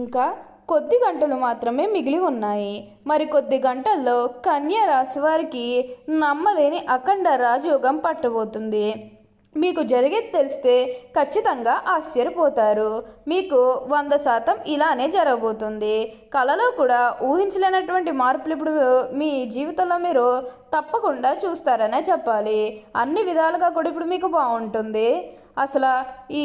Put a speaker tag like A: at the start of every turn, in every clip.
A: ఇంకా కొద్ది గంటలు మాత్రమే మిగిలి ఉన్నాయి. మరి కొద్ది గంటల్లో కన్యా రాశి వారికి నమ్మలేని అఖండ రాజయోగం పట్టబోతుంది. మీకు జరిగేది తెలిస్తే ఖచ్చితంగా ఆశ్చర్యపోతారు. మీకు వంద శాతం ఇలానే జరగబోతుంది. కళలో కూడా ఊహించలేనటువంటి మార్పులు ఇప్పుడు మీ జీవితంలో మీరు తప్పకుండా చూస్తారనే చెప్పాలి. అన్ని విధాలుగా కూడా ఇప్పుడు మీకు బాగుంటుంది. అసలు ఈ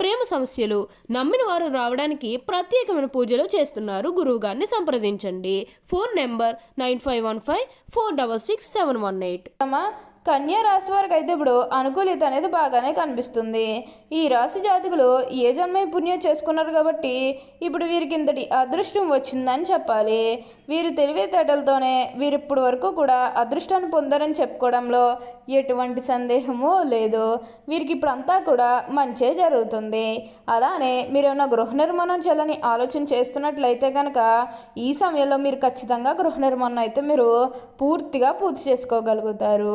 B: ప్రేమ సమస్యలు నమ్మిన వారు రావడానికి ప్రత్యేకమైన పూజలు చేస్తున్నారు. గురువుగారిని సంప్రదించండి. Phone number nine five one five four double six seven one eight.
A: కన్యా రాశి వారికి అయితే ఇప్పుడు అనుకూలిత అనేది బాగానే కనిపిస్తుంది. ఈ రాశి జాతకులు ఏ జన్మే పుణ్యం చేసుకున్నారు కాబట్టి ఇప్పుడు వీరికి ఇంతటి అదృష్టం వచ్చిందని చెప్పాలి. వీరు తెలివితేటలతోనే వీరు ఇప్పటి వరకు కూడా అదృష్టాన్ని పొందారని చెప్పుకోవడంలో ఎటువంటి సందేహము లేదు. వీరికి ఇప్పుడు అంతా కూడా మంచే జరుగుతుంది. అలానే మీరు గృహ నిర్మాణం చేయాలని ఆలోచన చేస్తున్నట్లయితే కనుక ఈ సమయంలో మీరు ఖచ్చితంగా గృహ నిర్మాణం అయితే మీరు పూర్తిగా పూర్తి చేసుకోగలుగుతారు.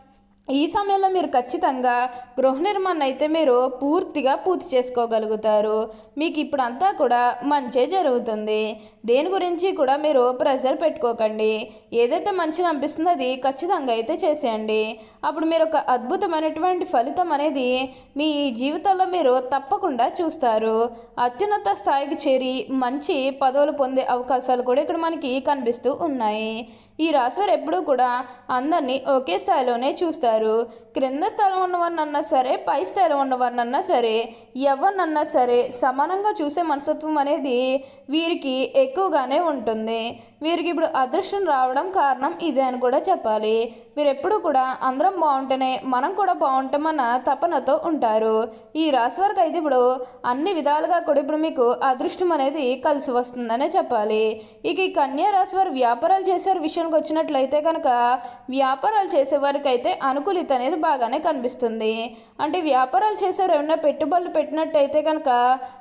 A: ఈ సమయంలో మీరు ఖచ్చితంగా గృహ నిర్మాణం అయితే మీరు పూర్తిగా పూర్తి చేసుకోగలుగుతారు. మీకు ఇప్పుడు అంతా కూడా మంచే జరుగుతుంది. దేని గురించి కూడా మీరు ప్రెషర్ పెట్టుకోకండి. ఏదైతే మంచిగా అనిపిస్తుందో అది ఖచ్చితంగా అయితే చేసేయండి. అప్పుడు మీరు ఒక అద్భుతమైనటువంటి ఫలితం అనేది మీ జీవితంలో మీరు తప్పకుండా చూస్తారు. అత్యున్నత స్థాయికి చేరి మంచి పదవులు పొందే అవకాశాలు కూడా ఇక్కడ మనకి కనిపిస్తూ ఉన్నాయి. ఈ రాశివారు ఎప్పుడూ కూడా అందరినీ ఒకే స్థాయిలోనే చూస్తారు. క్రింద స్థలం ఉన్నవారినన్నా సరే పై స్థాయిలో ఉన్నవారినన్నా సరే ఎవరినన్నా సరే సమానంగా చూసే మనస్తత్వం అనేది వీరికి ఎక్కువగానే ఉంటుంది. వీరికి ఇప్పుడు అదృష్టం రావడం కారణం ఇదే అని కూడా చెప్పాలి. మీరు ఎప్పుడు కూడా అందరం బాగుంటేనే మనం కూడా బాగుంటామన్న తపనతో ఉంటారు. ఈ రాశి వారికి అయితే ఇప్పుడు అన్ని విధాలుగా కూడా ఇప్పుడు మీకు అదృష్టం అనేది కలిసి వస్తుందనే చెప్పాలి. ఇక ఈ కన్యా రాశి వారు వ్యాపారాలు చేసే విషయానికి వచ్చినట్లయితే కనుక వ్యాపారాలు చేసే వారికి అయితే అనుకూలిత అనేది బాగానే కనిపిస్తుంది. అంటే వ్యాపారాలు చేసే ఏమైనా పెట్టుబడులు పెట్టినట్టయితే కనుక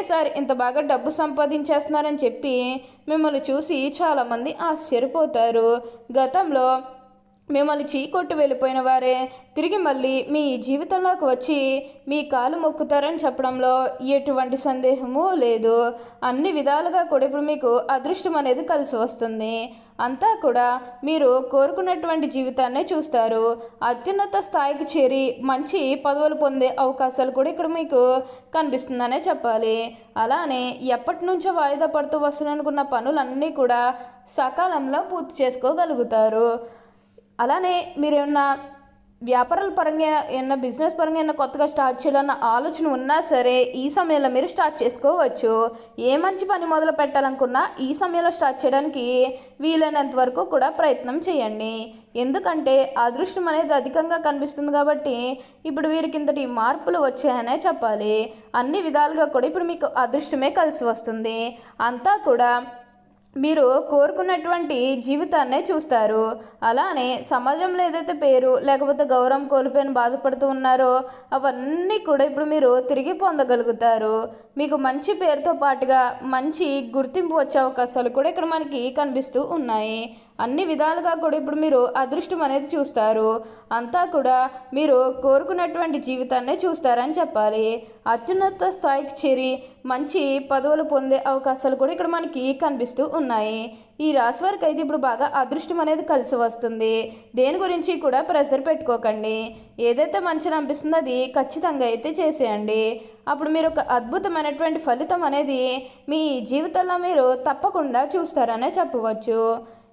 A: ఒకేసారి ఇంత బాగా డబ్బు సంపాదించేస్తున్నారని చెప్పి మిమ్మల్ని చూసి చాలామంది ఆశ్చర్యపోతారు. గతంలో మిమ్మల్ని చీకొట్టు వెళ్ళిపోయిన వారే తిరిగి మళ్ళీ మీ జీవితంలోకి వచ్చి మీ కాలు మొక్కుతారని చెప్పడంలో ఎటువంటి సందేహము లేదు. అన్ని విధాలుగా కూడా ఇప్పుడు మీకు అదృష్టం అనేది కలిసి వస్తుంది. అంతా కూడా మీరు కోరుకున్నటువంటి జీవితాన్నే చూస్తారు. అత్యున్నత స్థాయికి చేరి మంచి పదవులు పొందే అవకాశాలు కూడా ఇక్కడ మీకు కనిపిస్తుందనే చెప్పాలి. అలానే ఎప్పటి నుంచో వాయిదా పడుతూ వస్తున్ననుకున్న పనులన్నీ కూడా సకాలంలో పూర్తి చేసుకోగలుగుతారు. అలానే మీరేమన్నా వ్యాపారాల పరంగా ఏమన్నా బిజినెస్ పరంగా ఏమన్నా కొత్తగా స్టార్ట్ చేయాలన్న ఆలోచన ఉన్నా సరే ఈ సమయంలో మీరు స్టార్ట్ చేసుకోవచ్చు. ఏ మంచి పని మొదలు పెట్టాలనుకున్నా ఈ సమయంలో స్టార్ట్ చేయడానికి వీలైనంత వరకు కూడా ప్రయత్నం చేయండి. ఎందుకంటే అదృష్టం అనేది అధికంగా కనిపిస్తుంది కాబట్టి ఇప్పుడు వీరికి ఇంతటి మార్పులు వచ్చాయనే చెప్పాలి. అన్ని విధాలుగా కూడా ఇప్పుడు మీకు అదృష్టమే కలిసి వస్తుంది. అంతా కూడా మీరు కోరుకున్నటువంటి జీవితాన్నే చూస్తారు. అలానే సమాజంలో ఏదైతే పేరు లేకపోతే గౌరవం కోల్పోయిన బాధపడుతూ ఉన్నారో అవన్నీ కూడా ఇప్పుడు మీరు తిరిగి పొందగలుగుతారు. మీకు మంచి పేరుతో పాటుగా మంచి గుర్తింపు వచ్చే అవకాశాలు కూడా ఇక్కడ మనకి కనిపిస్తూ ఉన్నాయి. అన్ని విధాలుగా కూడా ఇప్పుడు మీరు అదృష్టం అనేది చూస్తారు. అంతా కూడా మీరు కోరుకున్నటువంటి జీవితాన్నే చూస్తారని చెప్పాలి. అత్యున్నత స్థాయికి చేరి మంచి పదవులు పొందే అవకాశాలు కూడా ఇక్కడ మనకి కనిపిస్తూ ఉన్నాయి. ఈ రాశి వారికి అయితే ఇప్పుడు బాగా అదృష్టం అనేది కలిసి వస్తుంది. దేని గురించి కూడా ప్రెషర్ పెట్టుకోకండి. ఏదైతే మంచిని అనిపిస్తుందో అది ఖచ్చితంగా అయితే చేసేయండి. అప్పుడు మీరు ఒక అద్భుతమైనటువంటి ఫలితం అనేది మీ జీవితంలో మీరు తప్పకుండా చూస్తారనే చెప్పవచ్చు.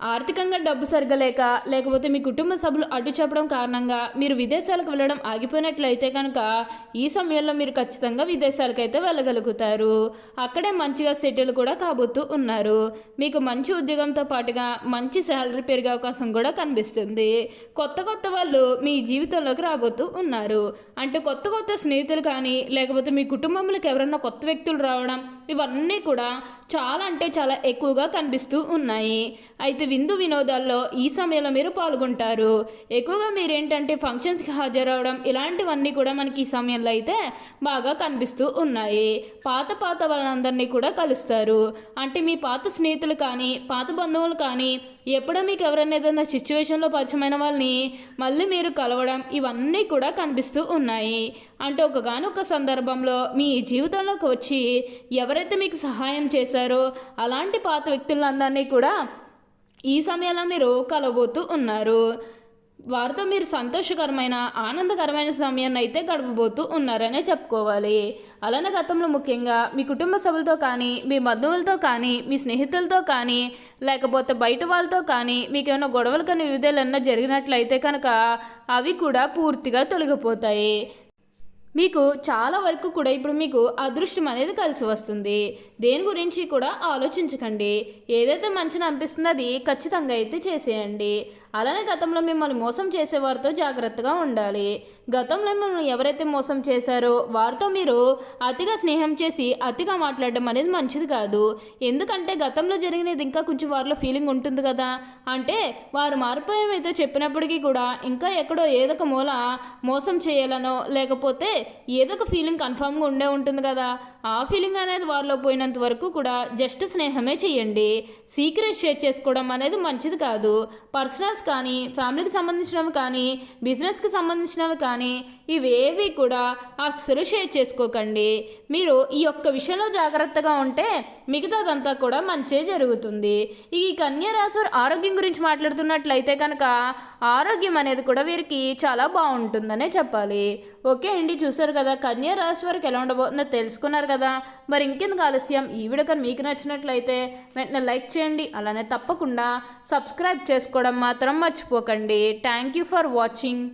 A: ఆర్థికంగా డబ్బు సరగలేక లేకపోతే మీ కుటుంబ సభ్యులు అడ్డు చెప్పడం కారణంగా మీరు విదేశాలకు వెళ్ళడం ఆగిపోయినట్లయితే కనుక ఈ సమయంలో మీరు ఖచ్చితంగా విదేశాలకు అయితే వెళ్ళగలుగుతారు. అక్కడే మంచిగా సెటిల్ కూడా కాబోతూ ఉన్నారు. మీకు మంచి ఉద్యోగంతో పాటుగా మంచి శాలరీ పెరిగే అవకాశం కూడా కనిపిస్తుంది. కొత్త కొత్త వాళ్ళు మీ జీవితంలోకి రాబోతూ ఉన్నారు. అంటే కొత్త కొత్త స్నేహితులు కానీ లేకపోతే మీ కుటుంబంలోకి ఎవరైనా కొత్త వ్యక్తులు రావడం ఇవన్నీ కూడా చాలా అంటే చాలా ఎక్కువగా కనిపిస్తూ ఉన్నాయి. అయితే విందు వినోదాల్లో ఈ సమయంలో మీరు పాల్గొంటారు. ఎక్కువగా మీరు ఏంటంటే ఫంక్షన్స్కి హాజరవడం ఇలాంటివన్నీ కూడా మనకి ఈ సమయంలో అయితే బాగా కనిపిస్తూ ఉన్నాయి. పాత పాత వాళ్ళందరినీ కూడా కలుస్తారు. అంటే మీ పాత స్నేహితులు కానీ పాత బంధువులు కానీ ఎప్పుడో మీకు ఎవరైనా ఏదైనా సిచ్యువేషన్లో పరిచయమైన వాళ్ళని మళ్ళీ మీరు కలవడం ఇవన్నీ కూడా కనిపిస్తూ ఉన్నాయి. అంటే ఒకగానొక సందర్భంలో మీ జీవితంలోకి వచ్చి ఎవరైతే మీకు సహాయం చేశారో అలాంటి పాత వ్యక్తులందరినీ కూడా ఈ సమయంలో మీరు కలవబోతూ ఉన్నారు. వారితో మీరు సంతోషకరమైన ఆనందకరమైన సమయాన్ని అయితే గడపబోతూ ఉన్నారనే చెప్పుకోవాలి. అలానే గతంలో ముఖ్యంగా మీ కుటుంబ సభ్యులతో కానీ మీ బంధువులతో కానీ మీ స్నేహితులతో కానీ లేకపోతే బయట వాళ్ళతో కానీ మీకు ఏమైనా గొడవలు కానీ వివిధాలన్నా జరిగినట్లయితే కనుక అవి కూడా పూర్తిగా తొలగిపోతాయి. మీకు చాలా వరకు కూడా ఇప్పుడు మీకు అదృష్టం అనేది కలిసి వస్తుంది. దేని గురించి కూడా ఆలోచించకండి. ఏదైతే మంచిని అనిపిస్తుందో అది ఖచ్చితంగా అయితే చేసేయండి. అలానే గతంలో మిమ్మల్ని మోసం చేసేవారితో జాగ్రత్తగా ఉండాలి. గతంలో మిమ్మల్ని ఎవరైతే మోసం చేశారో వారితో మీరు అతిగా స్నేహం చేసి అతిగా మాట్లాడడం అనేది మంచిది కాదు. ఎందుకంటే గతంలో జరిగినది ఇంకా కొంచెం వారిలో ఫీలింగ్ ఉంటుంది కదా. అంటే వారు మారిపోయేమైతే చెప్పినప్పటికీ కూడా ఇంకా ఎక్కడో ఏదో ఒక మూల మోసం చేయాలనో లేకపోతే ఏదో ఒక ఫీలింగ్ కన్ఫామ్గా ఉండే ఉంటుంది కదా. ఆ ఫీలింగ్ అనేది వారిలో పోయినంత వరకు కూడా జస్ట్ స్నేహమే చేయండి. సీక్రెట్ షేర్ చేసుకోవడం అనేది మంచిది కాదు. పర్సనల్స్ కానీ ఫ్యామిలీకి సంబంధించినవి కానీ బిజినెస్కి సంబంధించినవి కానీ ఇవేవి కూడా అస్సలు షేర్ చేసుకోకండి. మీరు ఈ యొక్క విషయంలో జాగ్రత్తగా ఉంటే మిగతాదంతా కూడా మంచే జరుగుతుంది. ఈ కన్యా రాశి వారి ఆరోగ్యం గురించి మాట్లాడుతున్నట్లయితే కనుక ఆరోగ్యం అనేది కూడా వీరికి చాలా బాగుంటుందనే చెప్పాలి. ఓకే అండి చూసారు కదా కన్యా రాశి వారికి ఎలా ఉండబోతుందో తెలుసుకున్నారు కదా. మరి ఇంకెందుకు ఆలస్యం? ఈ వీడియో కానీ మీకు నచ్చినట్లయితే వెంటనే లైక్ చేయండి. అలానే తప్పకుండా సబ్స్క్రైబ్ చేసుకోవడం మాత్రం మర్చిపోకండి. Thank you for watching